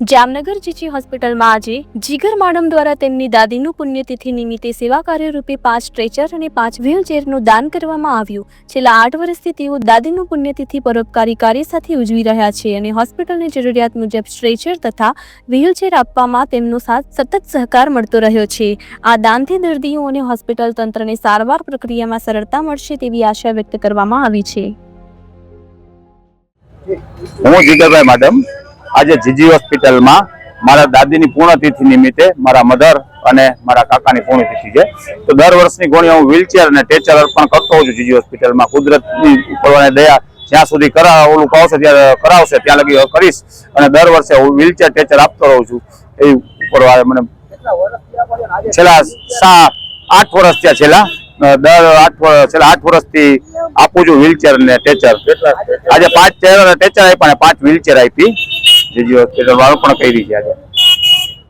જામનગર જીજી હોસ્પિટલમાં આજે જીગર માડમ દ્વારા તેમની દાદીનું પુણ્યતિથિ નિમિત્તે સેવા કાર્ય રૂપે પાંચ સ્ટ્રેચર અને પાંચ વ્હીલચેરનું દાન કરવામાં આવ્યું. છેલ્લા આઠ વર્ષથી તેઓ દાદીનું પુણ્યતિથિ પરોપકારી કાર્ય સાથે ઉજવી રહ્યા છે અને હોસ્પિટલની જરૂરિયાત મુજબ સ્ટ્રેચર તથા વ્હીલચેર આપવામાં તેમનો સાથ સતત સહકાર મળતો રહ્યો છે. આ દાનથી દર્દીઓ અને હોસ્પિટલ તંત્રને સારવાર પ્રક્રિયામાં સરળતા મળશે તેવી આશા વ્યક્ત કરવામાં આવી છે. હું જીગરભાઈ મેડમ આજે જીજી હોસ્પિટલમાં મારા દાદીની પૂર્ણતિથિ નિમિત્તે મારા મધર અને મારા કાકાની પૂર્ણતિથિ છે. તો દર વર્ષની ગોળી હું વ્હીલચેર અને ટેચર અર્પણ કરતો હોઉં છું જીજી હોસ્પિટલમાં. કુદરતની ઉપરવાળાની દયા જ્યાં સુધી કરા ઓલું કરાવશે ત્યારે કરાવશે, ત્યાં લગી કરીશ. અને દર વર્ષે હું વ્હીલચેર ટેચર આપતો રહું છું. એ ઉપરવાળે મને છેલ્લા સા આઠ વર્ષ થયા છેલ્લા. દર આઠ, છેલ્લા આઠ વર્ષથી આપું છું વ્હીલચેર ને ટેચર. આજે પાંચ ચેર ટેચર આપ્યા અને પાંચ વ્હીલચેર આપી. જીજી હોસ્પિટલ વાળો પણ કરી છે. આજે